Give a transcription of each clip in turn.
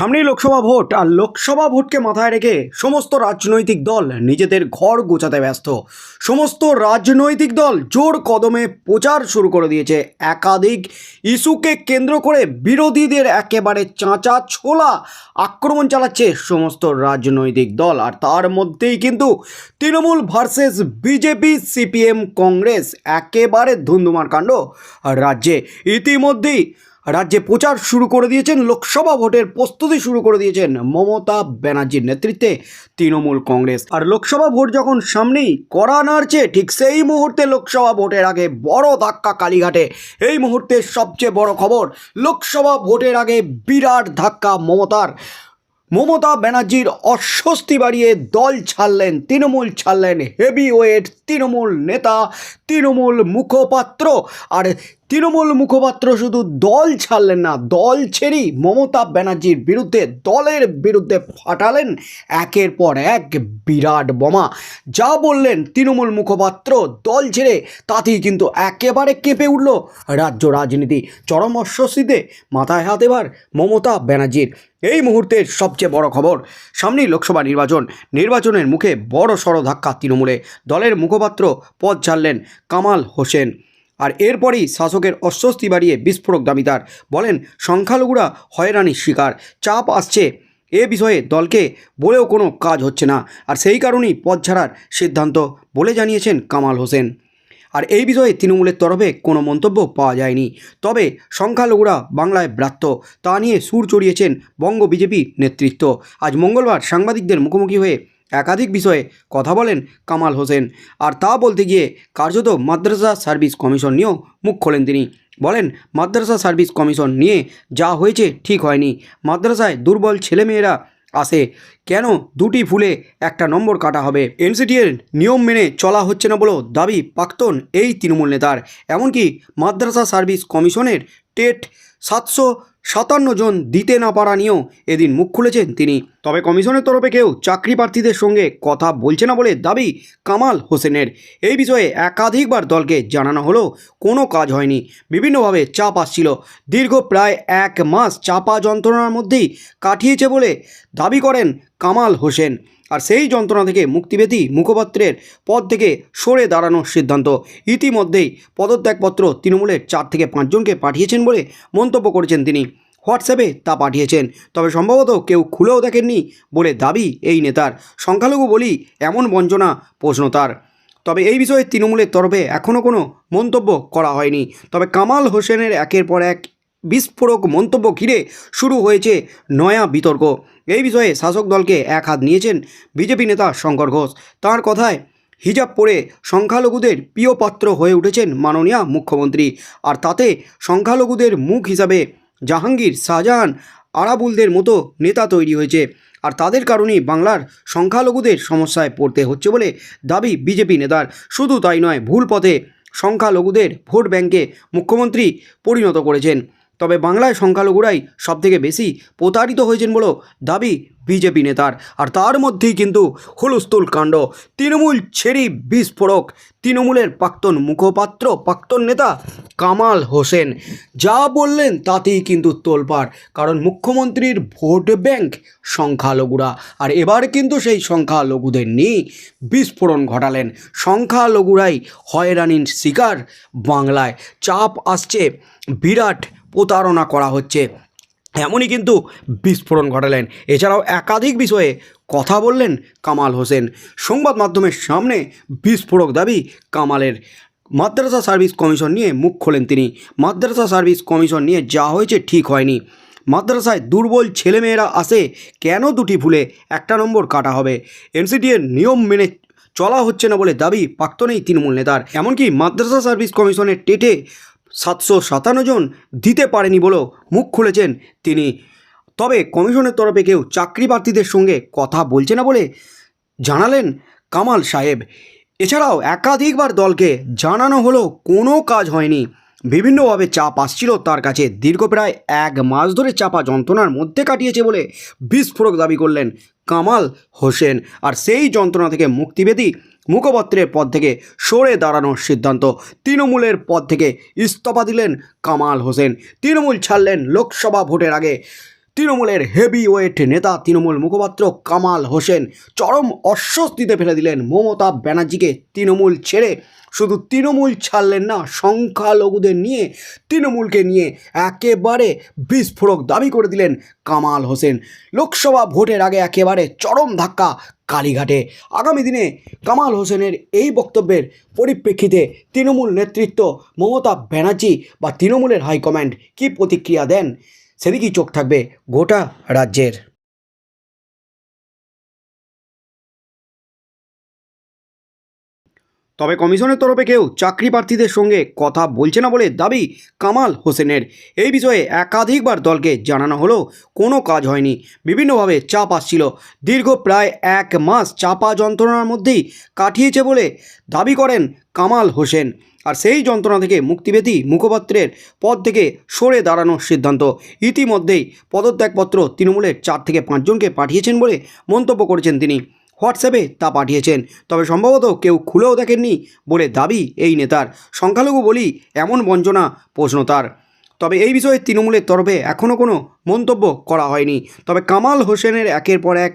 সামনেই লোকসভা ভোট আর লোকসভা ভোটকে মাথায় রেখে সমস্ত রাজনৈতিক দল নিজেদের ঘর গোছাতে ব্যস্ত। সমস্ত রাজনৈতিক দল জোর কদমে প্রচার শুরু করে দিয়েছে। একাধিক ইস্যুকে কেন্দ্র করে বিরোধীদের একেবারে চাঁচা ছোলা আক্রমণ চালাচ্ছে সমস্ত রাজনৈতিক দল। আর তার মধ্যেই কিন্তু Trinamool versus BJP, CPM, Congress একেবারে ধুন্ধুমার কাণ্ড। রাজ্যে ইতিমধ্যেই রাজ্যে প্রচার শুরু করে দিয়েছেন, লোকসভা ভোটের প্রস্তুতি শুরু করে দিয়েছেন মমতা ব্যানার্জির নেতৃত্বে তৃণমূল কংগ্রেস। আর লোকসভা ভোট যখন সামনেই করা নাড়ছে, ঠিক সেই মুহূর্তে লোকসভা ভোটের আগে বড় ধাক্কা কালীঘাটে। এই মুহূর্তে সবচেয়ে বড় খবর, লোকসভা ভোটের আগে বিরাট ধাক্কা মমতার। মমতা ব্যানার্জির অস্বস্তি বাড়িয়ে দল ছাড়লেন, তৃণমূল ছাড়লেন হেভি ওয়েট তৃণমূল নেতা, তৃণমূল মুখপাত্র। আর তৃণমূল মুখপাত্র শুধু দল ছাড়লেন না, দল ছেড়েই মমতা ব্যানার্জির বিরুদ্ধে, দলের বিরুদ্ধে ফাটালেন একের পর এক বিরাট বোমা। যা বললেন তৃণমূল মুখপাত্র, দল ছেড়ে তাতেই কিন্তু একেবারে কেঁপে উঠল রাজ্য রাজনীতি। চরম অস্বস্তিতে মাথায় হাত এবার মমতা ব্যানার্জির। এই মুহূর্তের সবচেয়ে বড় খবর, সামনেই লোকসভা নির্বাচন। নির্বাচনের মুখে বড় সড় ধাক্কা তৃণমূলে। দলের মুখপাত্র পদ ছাড়লেন কামাল হোসেন। আর এরপরেই শাসকের অস্বস্তি বাড়িয়ে বিস্ফোরক দাবিদার। বলেন, সংখ্যালঘুরা হয়রানির শিকার। চাপ আসছে। এ বিষয়ে দলকে বলেও কোনো কাজ হচ্ছে না। আর সেই কারণেই পদ ছাড়ার সিদ্ধান্ত বলে জানিয়েছেন কামাল হোসেন। আর এই বিষয়ে তৃণমূলের তরফে কোনো মন্তব্য পাওয়া যায়নি। তবে সংখ্যালঘুরা বাংলায় ব্রাত্য। তা নিয়ে সুর চড়িয়েছেন বঙ্গ বিজেপি নেতৃত্ব। আজ মঙ্গলবার সাংবাদিকদের মুখোমুখি হয়ে একাধিক বিষয়ে কথা বলেন কামাল হোসেন। আর তা বলতে গিয়ে কার্যত মাদ্রাসা সার্ভিস কমিশন নিয়েও মুখ খোলেন তিনি। বলেন, মাদ্রাসা সার্ভিস কমিশন নিয়ে যা হয়েছে ঠিক হয়নি। মাদ্রাসায় দুর্বল ছেলেমেয়েরা আসে কেন দুটি ফুলে একটা নম্বর কাটা হবে? এনসিটিএর নিয়ম মেনে চলা হচ্ছে না বলেও দাবি প্রাক্তন এই তৃণমূল নেতার। এমনকি মাদ্রাসা সার্ভিস কমিশনের টেট সাতশো সাতান্ন জন দিতে না পারা নিয়েও এদিন মুখ খুলেছেন তিনি। তবে কমিশনের তরফে কেউ চাকরি প্রার্থীদের সঙ্গে কথা বলছে না বলে দাবি কামাল হোসেনের। এই বিষয়ে একাধিকবার দলকে জানানো হলেও কোনো কাজ হয়নি। বিভিন্নভাবে চাপ আসছিল। দীর্ঘ প্রায় এক মাস চাপা যন্ত্রণার মধ্যেই কাটিয়েছে বলে দাবি করেন কামাল হোসেন। আর সেই যন্ত্রণা থেকে মুক্তিবেদী মুখপাত্রের পদ থেকে সরে দাঁড়ানোর সিদ্ধান্ত। ইতিমধ্যেই পদত্যাগপত্র তৃণমূলের চার থেকে পাঁচজনকে পাঠিয়েছেন বলে মন্তব্য করেছেন তিনি। হোয়াটসঅ্যাপে তা পাঠিয়েছেন। তবে সম্ভবত কেউ খুলেও দেখেননি বলে দাবি এই নেতার। সংখ্যালঘু বলি এমন বঞ্চনা, প্রশ্ন তার। তবে এই বিষয়ে তৃণমূলের তরফে এখনও কোনো মন্তব্য করা হয়নি। তবে কামাল হোসেনের একের পর এক বিস্ফোরক মন্তব্য ঘিরে শুরু হয়েছে নয়া বিতর্ক। এই বিষয়ে শাসক দলকে এক হাত নিয়েছেন বিজেপি নেতা শঙ্কর ঘোষ। তার কথায়, হিজাব পরে সংখ্যালঘুদের প্রিয় পাত্র হয়ে উঠেছেন মাননীয় মুখ্যমন্ত্রী। আর তাতে সংখ্যালঘুদের মুখ হিসাবে জাহাঙ্গীর, শাহজাহান, আরাবুলদের মতো নেতা তৈরি হয়েছে। আর তাদের কারণেই বাংলার সংখ্যালঘুদের সমস্যায় পড়তে হচ্ছে বলে দাবি বিজেপি নেতার। শুধু তাই নয়, ভুল পথে সংখ্যালঘুদের ভোট ব্যাংকে মুখ্যমন্ত্রী পরিণত করেছেন। তবে বাংলায় সংখ্যালঘুরাই সবথেকে বেশি প্রতারিত হয়েছেন বলেও দাবি বিজেপি নেতার। আর তার মধ্যেই কিন্তু হুলস্থুল কাণ্ড। তৃণমূল ছেড়ি বিস্ফোরক। তৃণমূলের প্রাক্তন মুখপাত্র, প্রাক্তন নেতা কামাল হোসেন। যা বললেন তাতেই কিন্তু তোলপাড়। কারণ মুখ্যমন্ত্রীর ভোট ব্যাংক সংখ্যালঘুরা। আর এবার কিন্তু সেই সংখ্যালঘুদের নিয়ে বিস্ফোরণ ঘটালেন। সংখ্যালঘুরাই হয়রানির শিকার বাংলায়। চাপ আসছে বিরাট প্রতারণা করা হচ্ছে। এমনই কিন্তু বিস্ফোরণ ঘটালেন। এছাড়াও একাধিক বিষয়ে কথা বললেন কামাল হোসেন। সংবাদ মাধ্যমের সামনে বিস্ফোরক দাবি কামালের। মাদ্রাসা সার্ভিস কমিশন নিয়ে মুখ খোলেন তিনি। মাদ্রাসা সার্ভিস কমিশন নিয়ে যা হয়েছে ঠিক হয়নি। মাদ্রাসায় দুর্বল ছেলেমেয়েরা আসে কেন দুটি ভুলে একটা নম্বর কাটা হবে? এনসিটিএর নিয়ম মেনে চলা হচ্ছে না বলে দাবি প্রাক্তনেই তৃণমূল নেতার। এমনকি মাদ্রাসা সার্ভিস কমিশনের টেটে সাতশো সাতান্ন জন দিতে পারেনি বলেও মুখ খুলেছেন তিনি। তবে কমিশনের তরফে কেউ চাকরি প্রার্থীদের সঙ্গে কথা বলছে না বলে জানালেন কামাল সাহেব। এছাড়াও একাধিকবার দলকে জানানো হলো কোনো কাজ হয়নি। বিভিন্নভাবে চাপ আসছিল তার কাছে। দীর্ঘ প্রায় এক মাস ধরে চাপা যন্ত্রণার মধ্যে কাটিয়েছে বলে বিস্ফোরক দাবি করলেন কামাল হোসেন। আর সেই যন্ত্রণা থেকে মুক্তিবেদী মুখপাত্রের পদ থেকে সরে দাঁড়ানোর সিদ্ধান্ত তৃণমূলের পদ থেকে ইস্তফা দিলেন কামাল হোসেন। তৃণমূল ছাড়লেন লোকসভা ভোটের আগে। তৃণমূলের হেভি ওয়েট নেতা, তৃণমূল মুখপাত্র কামাল হোসেন চরম অস্বস্তিতে ফেলে দিলেন মমতা ব্যানার্জিকে তৃণমূল ছেড়ে। শুধু তৃণমূল ছাড়লেন না, সংখ্যালঘুদের নিয়ে তৃণমূলকে নিয়ে একেবারে বিস্ফোরক দাবি করে দিলেন কামাল হোসেন। লোকসভা ভোটের আগে একেবারে চরম ধাক্কা কালীঘাটে। আগামী দিনে কামাল হোসেনের এই বক্তব্যের পরিপ্রেক্ষিতে তৃণমূল নেতৃত্ব মমতা ব্যানার্জি বা তৃণমূলের হাইকমান্ড কী প্রতিক্রিয়া দেন? সেদিকেই চোখ থাকবে গোটা রাজ্যের। তবে কমিশনের তরফে কেউ চাকরি প্রার্থীদের সঙ্গে কথা বলছে না বলে দাবি কামাল হোসেনের। এই বিষয়ে একাধিকবার দলকে জানানো হলো, কোনো কাজ হয়নি। বিভিন্নভাবে চাপ আসছিল। দীর্ঘ প্রায় এক মাস চাপা যন্ত্রণার মধ্যেই কাটিয়েছে বলে দাবি করেন কামাল হোসেন। আর সেই যন্ত্রণা থেকে মুক্তিবেদী মুখপাত্রের পদ থেকে সরে দাঁড়ানোর সিদ্ধান্ত। ইতিমধ্যেই পদত্যাগপত্র তৃণমূলের চার থেকে পাঁচজনকে পাঠিয়েছেন বলে মন্তব্য করেছেন তিনি। হোয়াটসঅ্যাপে তা পাঠিয়েছেন। তবে সম্ভবত কেউ খুলেও দেখেননি বলে দাবি এই নেতার। সংখ্যালঘু বলি এমন বঞ্চনা, প্রশ্ন তার। তবে এই বিষয়ে তৃণমূলের তরফে এখনও কোনো মন্তব্য করা হয়নি। তবে কামাল হোসেনের একের পর এক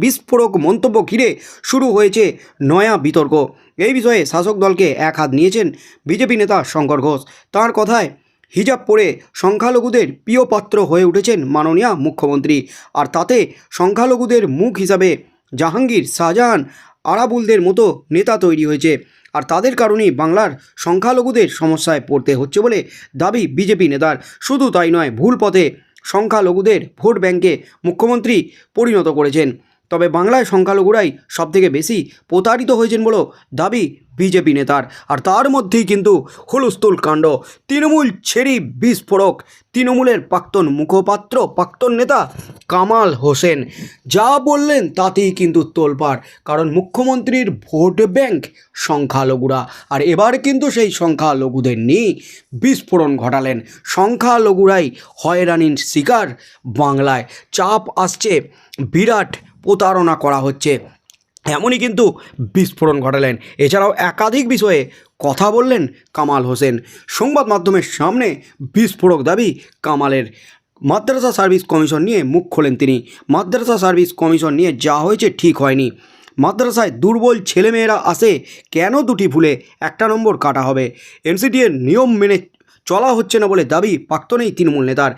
বিস্ফোরক মন্তব্য ঘিরে শুরু হয়েছে নয়া বিতর্ক। এই বিষয়ে শাসক দলকে এক হাত নিয়েছেন বিজেপি নেতা শঙ্কর ঘোষ। তার কথায়, হিজাব পরে সংখ্যালঘুদের প্রিয় পাত্র হয়ে উঠেছেন মাননীয় মুখ্যমন্ত্রী। আর তাতে সংখ্যালঘুদের মুখ হিসাবে জাহাঙ্গীর, শাহজাহান, আরাবুলদের মতো নেতা তৈরি হয়েছে। আর তাদের কারণেই বাংলার সংখ্যালঘুদের সমস্যায় পড়তে হচ্ছে বলে দাবি বিজেপি নেতার। শুধু তাই নয়, ভুল পথে সংখ্যালঘুদের ভোট ব্যাংকে মুখ্যমন্ত্রী পরিণত করেছেন। তবে বাংলায় সংখ্যালঘুরাই সবথেকে বেশি প্রতারিত হয়েছেন বলেও দাবি বিজেপি নেতার। আর তার মধ্যেই কিন্তু হুলস্থুল কাণ্ড। তৃণমূল ছেড়ি বিস্ফোরক। তৃণমূলের প্রাক্তন মুখপাত্র, প্রাক্তন নেতা কামাল হোসেন। যা বললেন তাতেই কিন্তু তোলপাড়। কারণ মুখ্যমন্ত্রীর ভোট ব্যাংক সংখ্যালঘুরা। আর এবার কিন্তু সেই সংখ্যালঘুদের নিয়ে বিস্ফোরণ ঘটালেন। সংখ্যালঘুরাই হয়রানির শিকার বাংলায়। চাপ আসছে বিরাট প্রতারণা করা হচ্ছে। এমনই কিন্তু বিস্ফোরণ ঘটালেন। এছাড়াও একাধিক বিষয়ে কথা বললেন কামাল হোসেন। সংবাদ মাধ্যমের সামনে বিস্ফোরক দাবি কামালের। মাদ্রাসা সার্ভিস কমিশন নিয়ে মুখ খোলেন তিনি। মাদ্রাসা সার্ভিস কমিশন নিয়ে যা হয়েছে ঠিক হয়নি। মাদ্রাসায় দুর্বল ছেলেমেয়েরা আসে কেন দুটি ভুলে একটা নম্বর কাটা হবে? এনসিটি এর নিয়ম মেনে চলা হচ্ছে না বলে দাবি প্রাক্তনেই তৃণমূল নেতার।